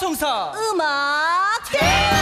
총사 음악 대요.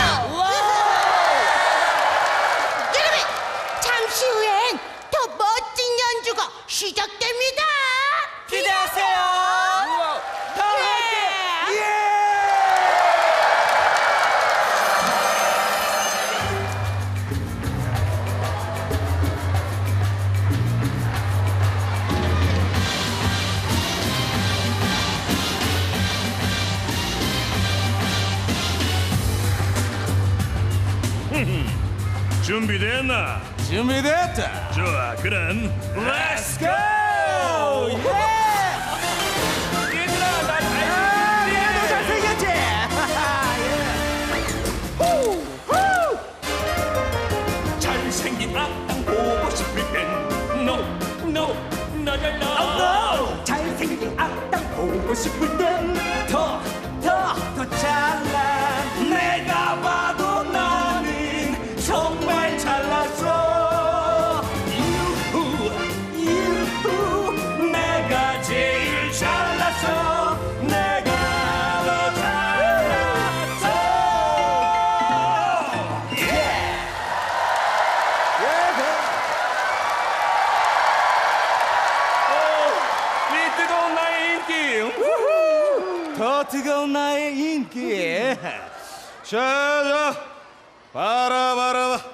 준비됐나? 준비됐다. 좋아, 그럼 Let's go! 얘들아, 나 잘. 얘도 잘생겼지. 후, 후. 잘생긴 악당 보고 싶을 땐 No, no, 나잘나 잘생긴 악당 보고 싶을 땐 자 자 봐라 봐라 봐.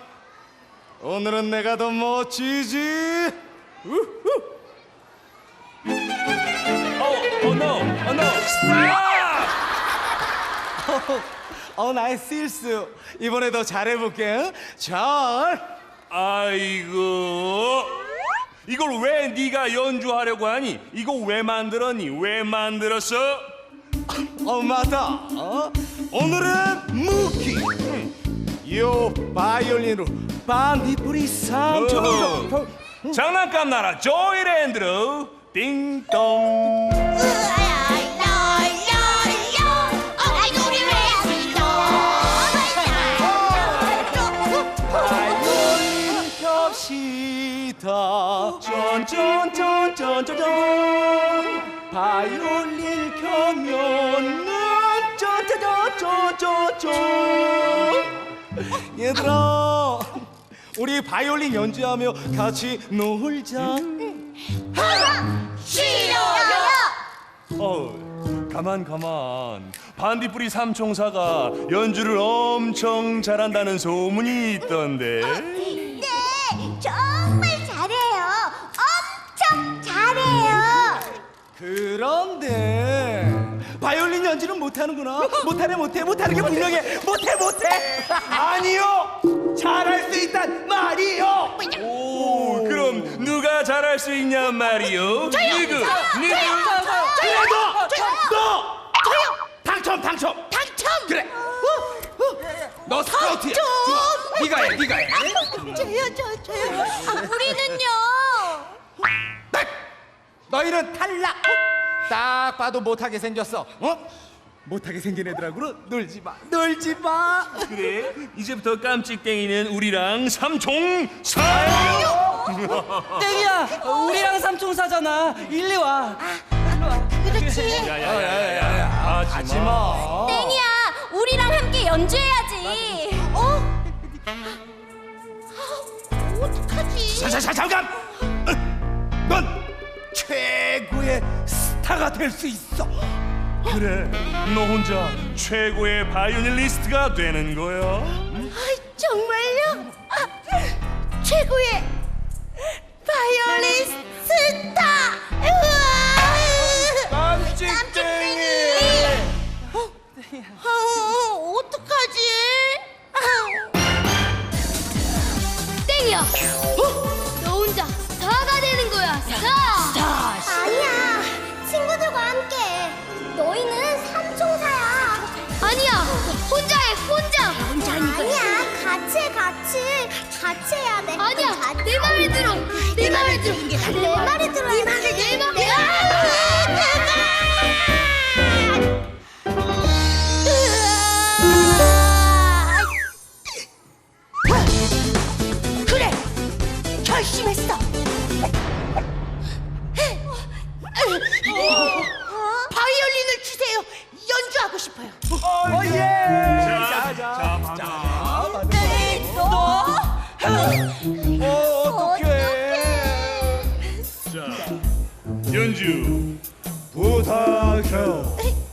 오늘은 내가 더 멋지지 Oh, oh no, oh no Stop! 어 나의 실수 이번에 더 잘해볼게 잘 아이고 이걸 왜 네가 연주하려고 하니? 이거 왜 만들었니? 왜 만들었어? 어 맞다 어? 오늘은 무기. 요 바이올린으로 반딧불이 삼촌. 장난감 나라 조이랜드로 띵동. 켭시다. 쫀쫀쫀쫀쫀쫀. 바이올린 켜면은 쫀쫀쫀쫀쫀쫀 얘들아 우리 바이올린 연주하며 같이 놀자. 어 가만 가만. 반딧불이 삼총사가 연주를 엄청 잘한다는 소문이 있던데. 네, 정말 잘해요. 엄청 잘해요. 그런데 연주는 못하는구나. 못하네 못해 못하는 게 분명해. 못해 못해. 아니요. 잘할 수 있단 말이요. 오 그럼 누가 잘할 수 있냔 말이요? 누구? 누구? 그래 너! 너! 당첨 당첨. 당첨. 그래. 너 스카우트야. 네가 해 네가 해. 저요, 저, 저요. 아, 우리는요. 딱! 너희는 탈락 딱 봐도 못하게 생겼어 어? 못하게 생긴 애들하고는 놀지 마 놀지 마 그래 이제부터 깜찍땡이는 우리랑 삼총사 땡이야. 우리랑 삼총사잖아. 일리 와. 그렇지. 야야야야야 하지마 하지 마 땡이야, 우리랑 함께 연주해야지. 어? 아, 어떡하지? 자, 자, 자, 잠깐! 어, 넌 최고의 스타가 될 수 있어. 그래 너 혼자 최고의 바이올리니스트가 되는 거야 아, 정말요? 아, 최고의 바이올린 스타! 우와! 깜찍땡이. 어, 어, 어떡하지? 땡이야. 너 혼자 스타가 되는 거야. 스타. 친구들과 함께. 너희는 삼총사야. 아니야. 혼자 해. 혼자. 아니야, 같이 해, 같이. 같이 해야 돼. 아니야. 내 말을 들어. 내 말을 들어. 내 말이 들어야 돼. 내 말. 내 그래 싶어요. 어, 예. 자, 자, 자, 자, 네, 어, 어떡해. 자, 연주 부탁해. 네.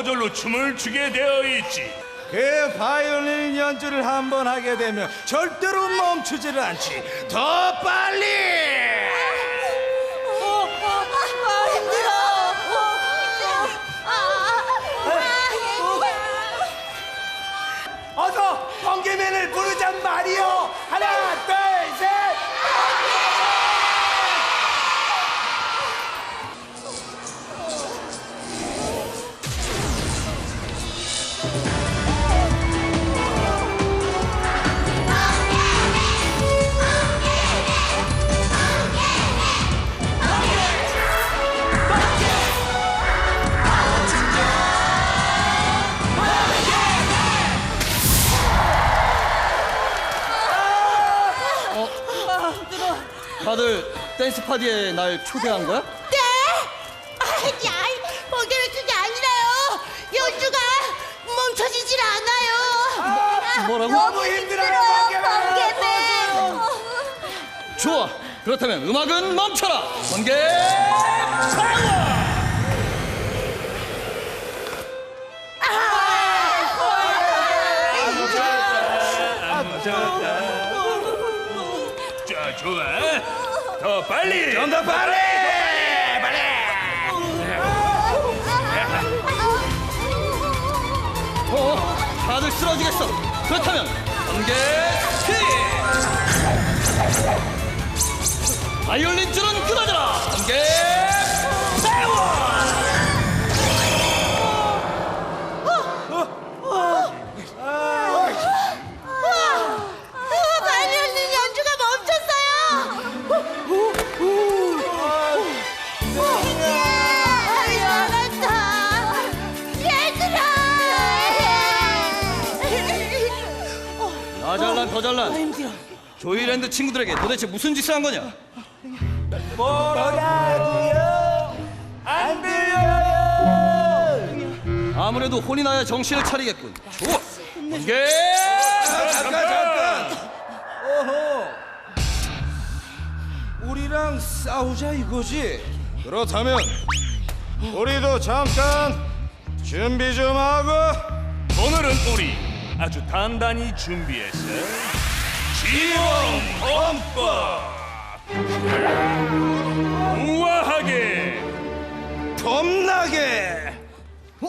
저절로 춤을 추게 되어 있지. 그 바이올린 연주를 한번 하게 되면 절대로 멈추지를 않지 더 빨리 아, 힘들어 어서 번개맨을 부르잔 말이오 하나 둘 다들 댄스 파티에 날 초대한 거야? 네? 아니, 아이, 번개는 그게 아니라요. 연주가 멈춰지질 않아요. 뭐라고? 너무 힘들어요 번개맨. 좋아. 그렇다면 음악은 멈춰라. 번개 자, 좋아. 더 빨리. 좀 더 빨리 빨리 어, 다들 쓰러지겠어. 그렇다면 번개 퀴. 바이올린 줄은 끊어져라. 번개 세워. 친구들에게 도대체 무슨 짓을 한 거냐? 뭐라고요 안 들려요 아무래도 혼이 나야 정신을 차리겠군. 좋아. 번개 잠깐 잠깐 오호 우리랑 싸우자 이거지 그렇다면 우리도 잠깐 준비 좀 하고 오늘은 우리 아주 단단히 준비했어. 이왕헌법 우아하게 겁나게 어?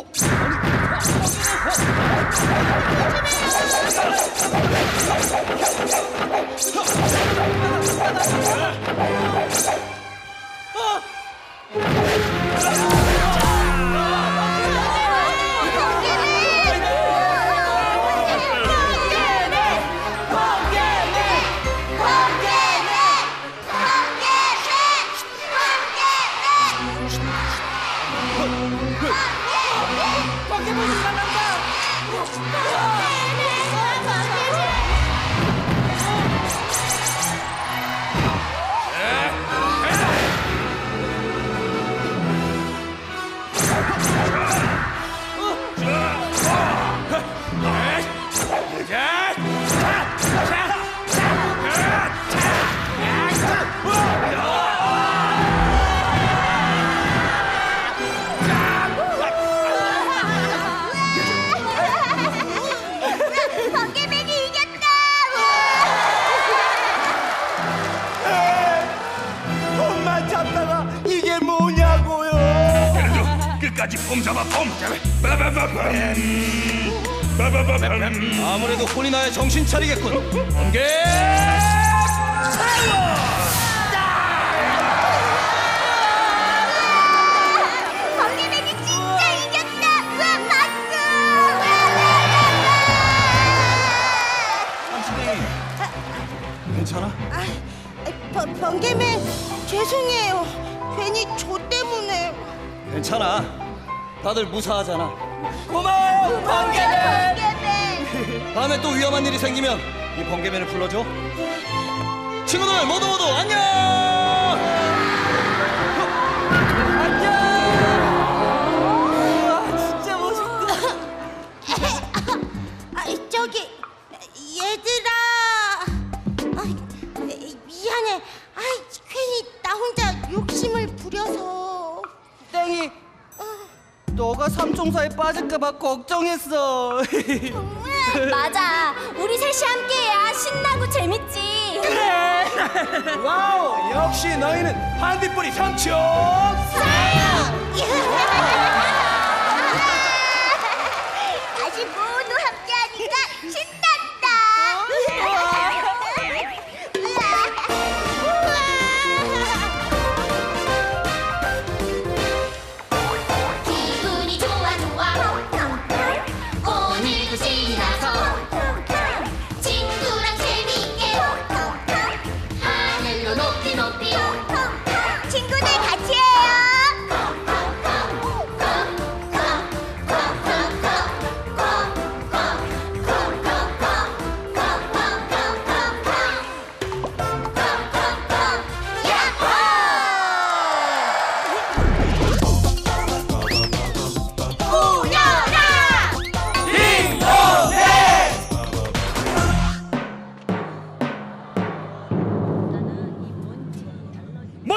나야 정신 차리겠군. 번개 번개맨이 진짜 이겼다. 와 박수. 괜찮아? 아, 번, 번개맨 죄송해요. 괜히 저 때문에. 괜찮아. 다들 무사하잖아. 고마워요, 번개맨. 번개맨. 다음에 또 위험한 일이 생기면 이 번개맨을 불러줘. 친구들 모두 모두 안녕. 아, 저기 얘들아. 아, 미안해. 아, 괜히 나 혼자 욕심을 부려서. 땡이 너가 삼총사에 빠질까봐 걱정했어 맞아. 우리 셋이 함께해야 신나고 재밌지. 와우 역시 너희는 반딧불이 삼촌 다시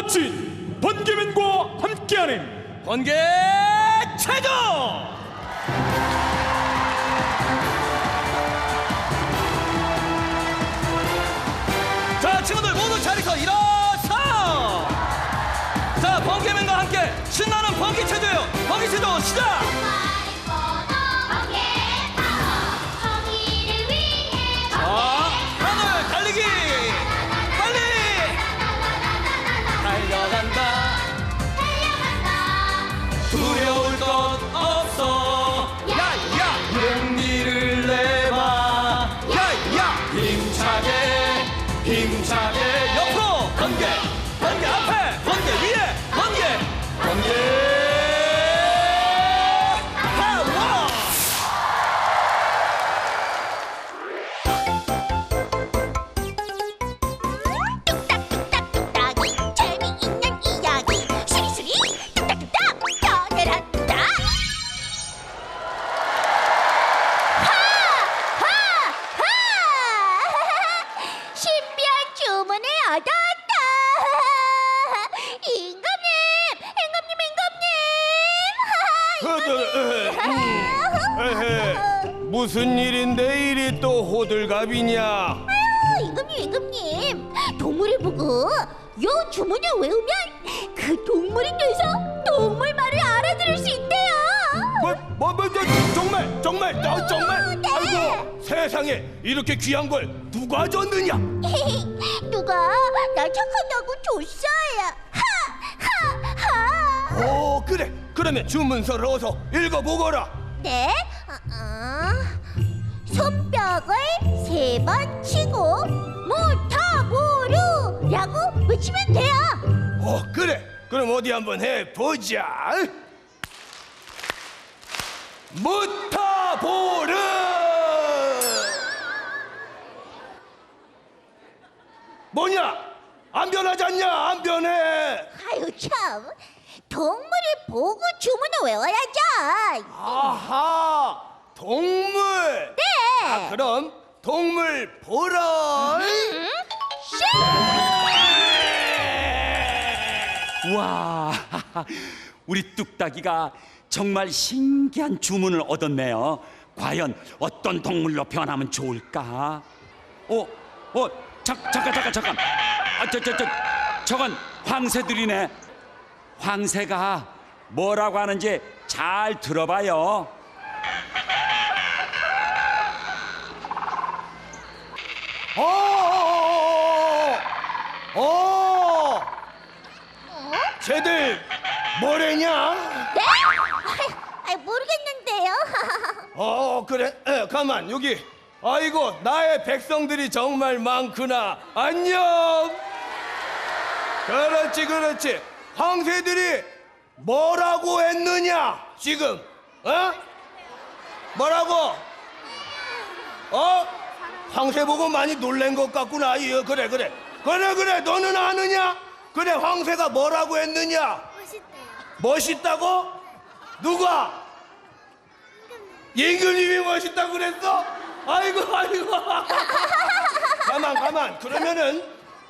멋진 번개맨과 함께하는 번개 체조. 자, 친구들 모두 자리서 일어서. 자, 번개맨과 함께 신나는 번개 체조요. 번개 체조 시작. 이렇게 귀한 걸 누가 줬느냐 누가 나 착하다고 줬어요. 하, 하, 하. 오 그래 그러면 주문서를 어서 읽어보거라 네. 어, 어. 손뼉을 세 번 치고 모타보루라고 외치면 돼요. 어 그래 그럼 어디 한번 해보자 무타보르 뭐냐 안 변하지 않냐 안 변해 아유 참. 동물을 보고 주문을 외워야죠. 아하 동물 네. 아, 그럼 동물 보러 와, 우리 뚝딱이가 정말 신기한 주문을 얻었네요. 과연 어떤 동물로 변하면 좋을까? 어, 어, 잠, 잠깐, 잠깐, 잠깐. 아, 저, 저, 저, 저건 황새들이네. 황새가 뭐라고 하는지 잘 들어봐요. 어, 어, 쟤들 뭐래냐? 네? 아, 모르겠는데요. 어 그래 에, 가만 여기 아이고 나의 백성들이 정말 많구나. 안녕! 그렇지 그렇지. 황새들이 뭐라고 했느냐 지금? 어? 뭐라고? 어? 황새 보고 많이 놀란 것 같구나 이 그래 그래. 그래 그래 너는 아느냐? 그래 황새가 뭐라고 했느냐? 멋있대요. 멋있다고? 누가? 임금님이 멋있다고 그랬어? 아이고 아이고 가만 가만 그러면은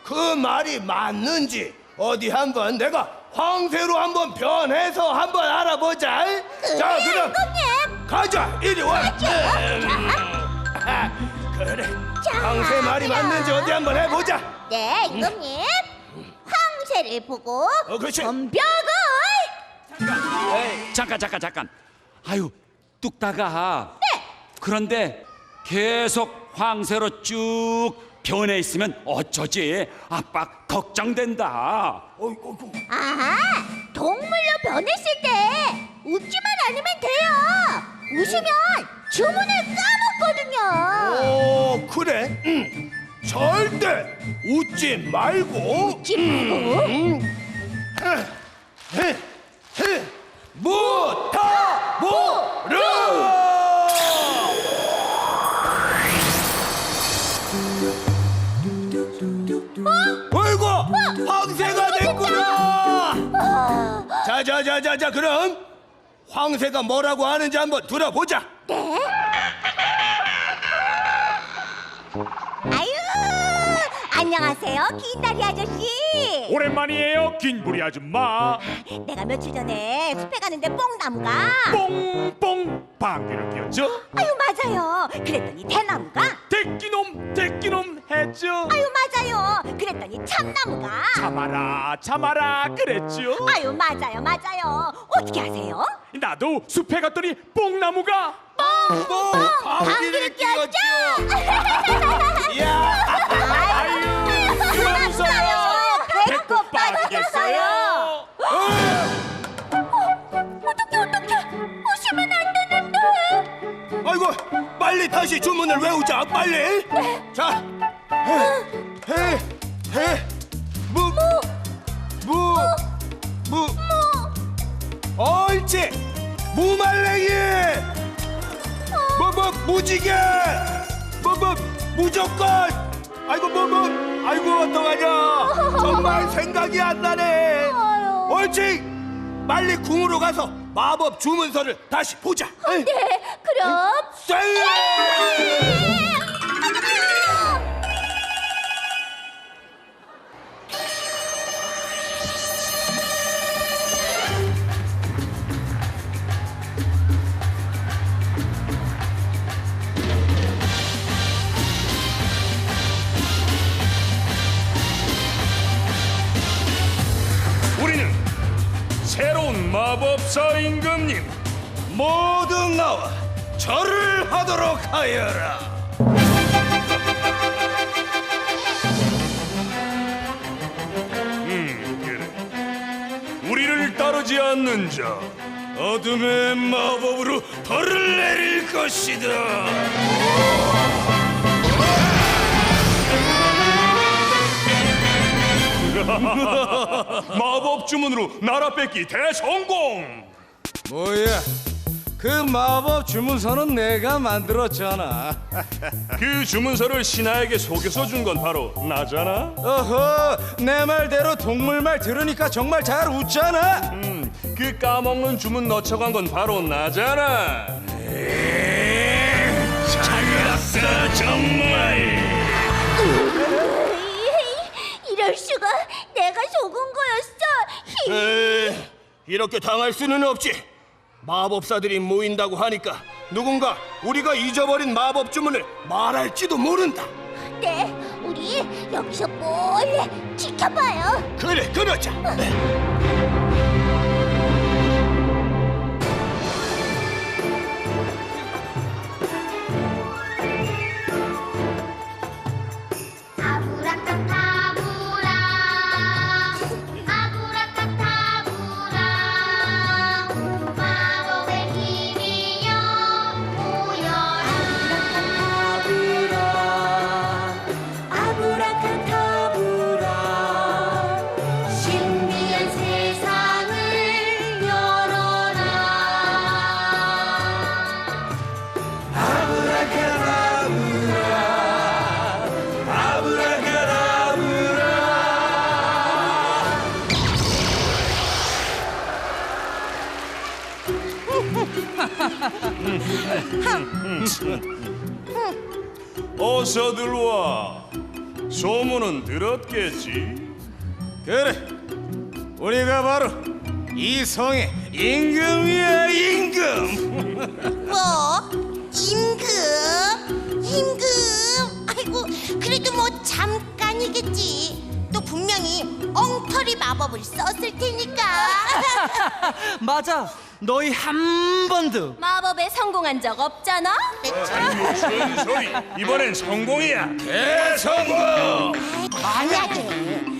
그 말이 맞는지 어디 한번 내가 황새로 한번 변해서 한번 알아보자 자 그럼 임금님. 가자 이리 와 음. 그래 자, 황새 말이 그럼. 맞는지 어디 한번 해보자 네, 임금님. 황새를 보고 어, 그렇지. 전벽을 잠깐 잠깐 잠깐. 아유 뚝딱아. 네. 그런데 계속 황새로 쭉 변해 있으면 어쩌지? 아빠 걱정된다. 어이구, 어이구. 아, 동물로 변했을 때 웃지만 않으면 돼요. 웃으면 주문을 까먹거든요. 오 그래 응. 절대 웃지 말고 웃지 말고. 헤, 헤, 무타무르 자자자자자 그럼 황새가 뭐라고 하는지 한번 들어보자 네? 아유, 안녕하세요, 긴다리 아저씨. 오랜만이에요 긴부리 아줌마 내가 며칠 전에 숲에 가는데 뽕나무가 뽕뽕 방귀를 뀌었죠? 아유 맞아요. 그랬더니 대나무가 대끼놈 대끼놈 했죠? 아유 맞아요. 그랬더니 참나무가 참아라 참아라 그랬죠? 아유 맞아요 맞아요. 어떻게 하세요? 나도 숲에 갔더니 뽕나무가 뽕 방귀를 뀌었죠? 이야 아이고 빨리 다시 주문을 외우자 빨리. 자 해해 무 무 무. 옳지. 무말랭이. 뭐뭐 무지개. 뭐뭐 무조건. 아이고 뭐뭐 아이고 어떡하냐. 정말 생각이 안 나네. 옳지. 빨리 궁으로 가서 마법 주문서를 다시 보자. 네, 그럼. 쌩! 모두 나와 절을 하도록 하여라. 그래 우리를 따르지 않는 자 어둠의 마법으로 벌을 내릴 것이다 마법 주문으로 나라 뺏기 대성공 뭐야? 그 마법 주문서는 내가 만들었잖아. 그 주문서를 신하에게 속여서 준 건 바로 나잖아 어허, 내 말대로 동물 말 들으니까 정말 잘 웃잖아. 음, 그 까먹는 주문 넣쳐간 건 바로 나잖아 잘났어 정말 이럴 수가 내가 속은 거였어. 에이, 이렇게 당할 수는 없지. 마법사들이 모인다고 하니까 누군가 우리가 잊어버린 마법 주문을 말할지도 모른다. 네, 우리 여기서 몰래 지켜봐요. 그래, 그러자. 들었겠지? 그래 우리가 바로 이 성의 임금이야 임금 뭐? 임금? 임금? 아이고 그래도 뭐 잠깐이겠지 또 분명히 엉터리 마법을 썼을 테니까 맞아. 너희 한 번도 마법에 성공한 적 없잖아? 무슨 소리? 이번엔 성공이야. 대성공 만약에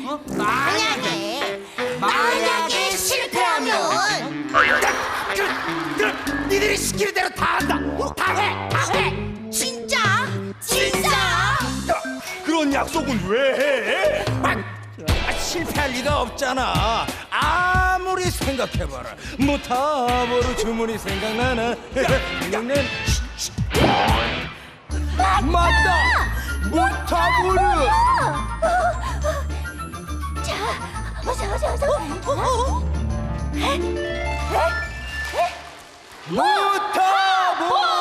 어? 만약에 만약에 실패하면 니들이 시키는 대로 다 한다 다 해 다 해 진짜 진짜 그런 약속은 왜 해? 아, 실패할 리가 없잖아. 아무리 생각해봐라. 무탑으로 주문이 생각나나 는 맞다! 무탑으로. 어서 어서 어서. 무탑으로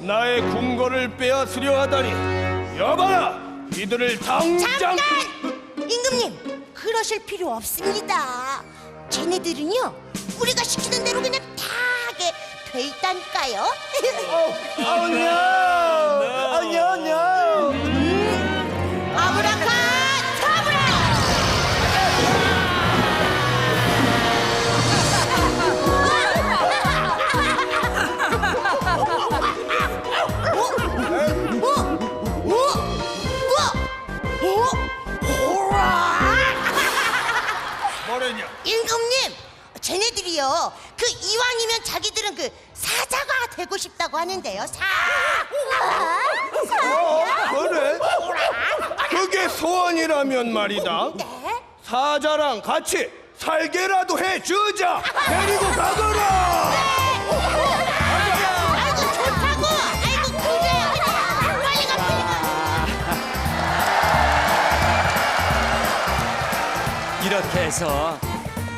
나의 궁궐을 빼앗으려 하다니 여봐라! 이들을 당장 잠깐! 임금님 그러실 필요 없습니다. 쟤네들은요 우리가 시키는 대로 그냥 다 하게 돼 있다니까요. 아니야 아니야 아니야 소원이라면 말이다 네? 사자랑 같이 살게라도 해주자 데리고 가거라 이렇게 해서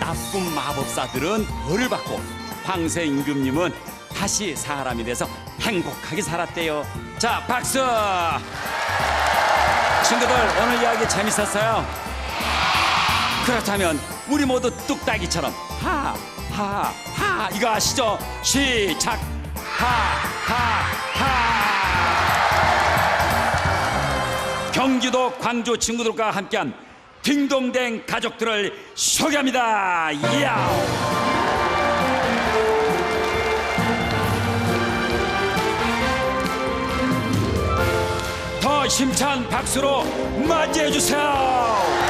나쁜 마법사들은 벌을 받고 황새 임금님은 다시 사람이 돼서 행복하게 살았대요. 자, 박수! 친구들, 오늘 이야기 재밌었어요? 그렇다면 우리 모두 뚝딱이처럼 하, 하, 하 이거 아시죠? 시작! 하, 하, 하! 경기도 광주 친구들과 함께한 딩동댕 가족들을 소개합니다. 이야! 더 힘찬 박수로 맞이해 주세요.